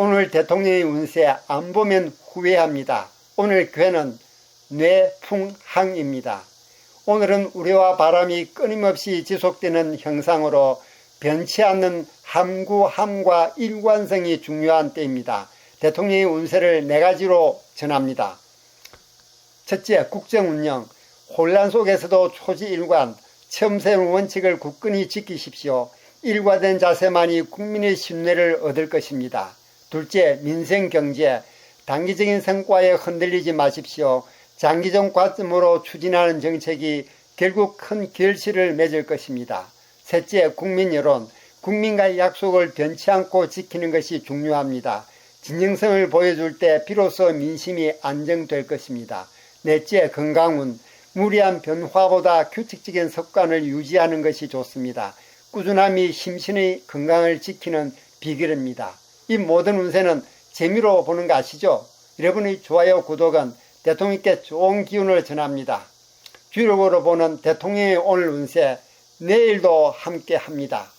오늘 대통령의 운세 안 보면 후회합니다. 오늘 괴는 뇌풍항입니다. 오늘은 우리와 바람이 끊임없이 지속되는 형상으로 변치 않는 함구함과 일관성이 중요한 때입니다. 대통령의 운세를 네 가지로 전합니다. 첫째, 국정운영. 혼란 속에서도 초지일관, 처음 세운 원칙을 굳건히 지키십시오. 일과된 자세만이 국민의 신뢰를 얻을 것입니다. 둘째, 민생 경제. 단기적인 성과에 흔들리지 마십시오. 장기적 관점으로 추진하는 정책이 결국 큰 결실을 맺을 것입니다. 셋째, 국민 여론. 국민과의 약속을 변치 않고 지키는 것이 중요합니다. 진정성을 보여줄 때 비로소 민심이 안정될 것입니다. 넷째, 건강운. 무리한 변화보다 규칙적인 습관을 유지하는 것이 좋습니다. 꾸준함이 심신의 건강을 지키는 비결입니다. 이 모든 운세는 재미로 보는 거 아시죠? 여러분의 좋아요, 구독은 대통령께 좋은 기운을 전합니다. 주력으로 보는 대통령의 오늘 운세 내일도 함께 합니다.